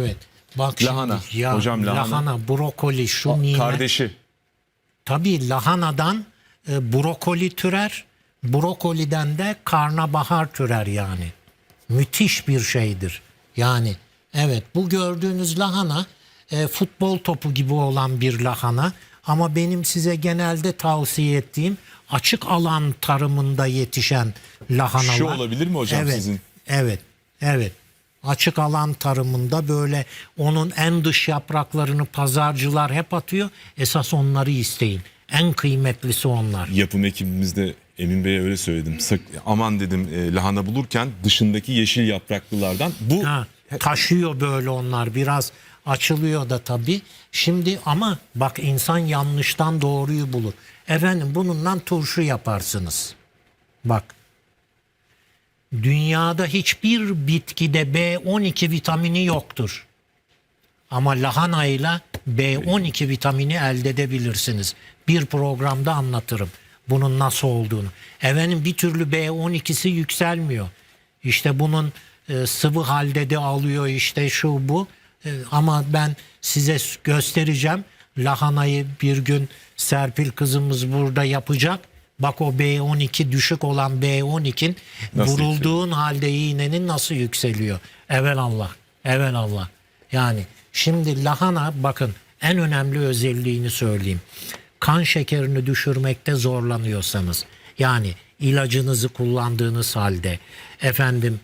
Evet. Bak Lahana. şimdi ya Hocam lahana. brokoli, şu nimet. Kardeşi. Tabii lahanadan e, brokoli türer. Brokoliden de karnabahar türer yani. Müthiş bir şeydir. Yani evet bu gördüğünüz lahana e, futbol topu gibi olan bir lahana. Ama benim size genelde tavsiye ettiğim açık alan tarımında yetişen lahanalar. Şu olabilir mi hocam evet, sizin? Evet, evet. Açık alan tarımında böyle onun en dış yapraklarını pazarcılar hep atıyor. Esas onları isteyin. En kıymetlisi onlar. Yapım ekibimizde Emin Bey'e öyle söyledim. Sak, aman dedim e, lahana bulurken dışındaki yeşil yapraklılardan bu Ha, taşıyor böyle onlar biraz açılıyor da tabii. Şimdi ama bak insan yanlıştan doğruyu bulur. Efendim bununla turşu yaparsınız. Bak dünyada hiçbir bitkide B12 vitamini yoktur. Ama lahanayla B12 vitamini elde edebilirsiniz. Bir programda anlatırım bunun nasıl olduğunu. Efendim bir türlü B12'si yükselmiyor. İşte bunun e, sıvı halde de alıyor işte şu bu. E, ama ben size göstereceğim. Lahanayı bir gün Serpil kızımız burada yapacak. Bak o B12 düşük olan B12'in Nasıl vurulduğun halde iğnenin nasıl yükseliyor. Evel Allah. Evel Allah. Yani şimdi lahana bakın en önemli özelliğini söyleyeyim. Kan şekerini düşürmekte zorlanıyorsanız yani ilacınızı kullandığınız halde efendim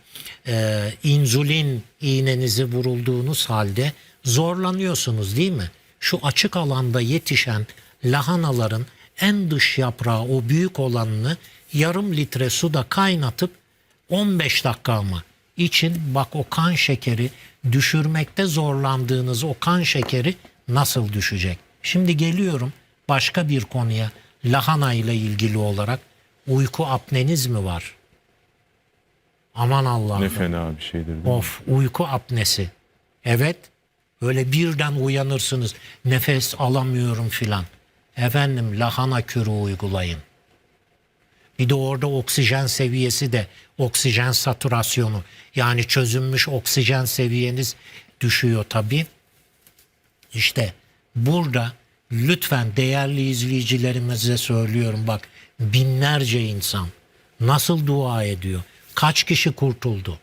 e, insülin iğnenizi vurulduğunuz halde zorlanıyorsunuz değil mi? Şu açık alanda yetişen lahanaların en dış yaprağı o büyük olanını yarım litre suda kaynatıp 15 dakika ama için bak o kan şekeri düşürmekte zorlandığınız o kan şekeri nasıl düşecek? Şimdi geliyorum başka bir konuya lahana ile ilgili olarak uyku apneniz mi var? Aman Allah'ım. ne fena bir şeydir. Of uyku apnesi. Evet. Öyle birden uyanırsınız. Nefes alamıyorum filan. Efendim lahana kürü uygulayın. Bir de orada oksijen seviyesi de oksijen satürasyonu yani çözünmüş oksijen seviyeniz düşüyor tabii. İşte burada lütfen değerli izleyicilerimize söylüyorum bak binlerce insan nasıl dua ediyor? Kaç kişi kurtuldu?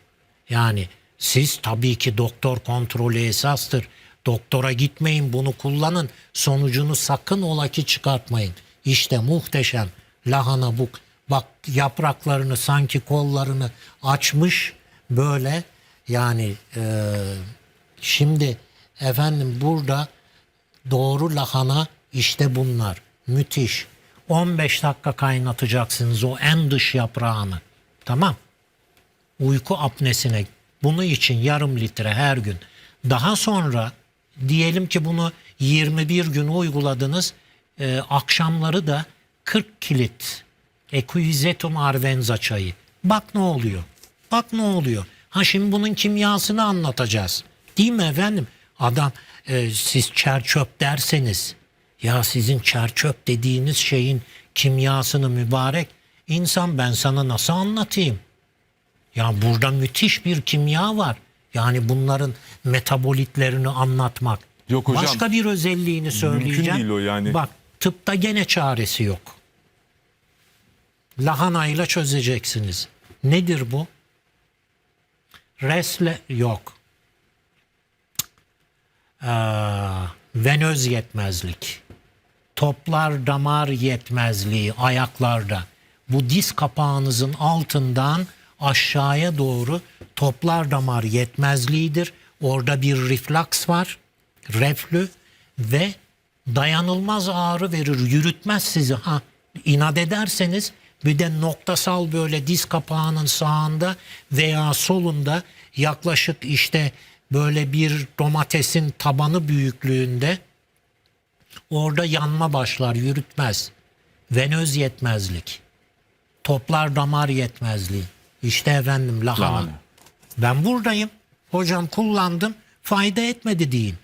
Yani siz tabii ki doktor kontrolü esastır. Doktora gitmeyin bunu kullanın. Sonucunu sakın ola ki çıkartmayın. İşte muhteşem lahana bu. Bak yapraklarını sanki kollarını açmış böyle yani e, şimdi efendim burada doğru lahana işte bunlar. Müthiş. 15 dakika kaynatacaksınız o en dış yaprağını. Tamam. Uyku apnesine bunu için yarım litre her gün. Daha sonra diyelim ki bunu 21 gün uyguladınız. e, akşamları da 40 kilit Equisetum arvenza çayı. Bak ne oluyor. Bak ne oluyor. Ha şimdi bunun kimyasını anlatacağız. Değil mi efendim? Adam e, siz çerçöp derseniz ya sizin çerçöp dediğiniz şeyin kimyasını mübarek insan ben sana nasıl anlatayım? Ya burada müthiş bir kimya var. Yani bunların metabolitlerini anlatmak. Yok hocam, Başka bir özelliğini söyleyeceğim. değil o yani. Bak tıpta gene çaresi yok. Lahanayla çözeceksiniz. Nedir bu? Resle yok. Aa, venöz yetmezlik. Toplar damar yetmezliği ayaklarda. Bu diz kapağınızın altından aşağıya doğru toplar damar yetmezliğidir. Orada bir reflaks var. Reflü ve dayanılmaz ağrı verir. Yürütmez sizi. Ha, inat ederseniz bir de noktasal böyle diz kapağının sağında veya solunda yaklaşık işte böyle bir domatesin tabanı büyüklüğünde orada yanma başlar yürütmez. Venöz yetmezlik. Toplar damar yetmezliği. İşte efendim lahana. Lahana. Ben buradayım. Hocam kullandım. Fayda etmedi deyin.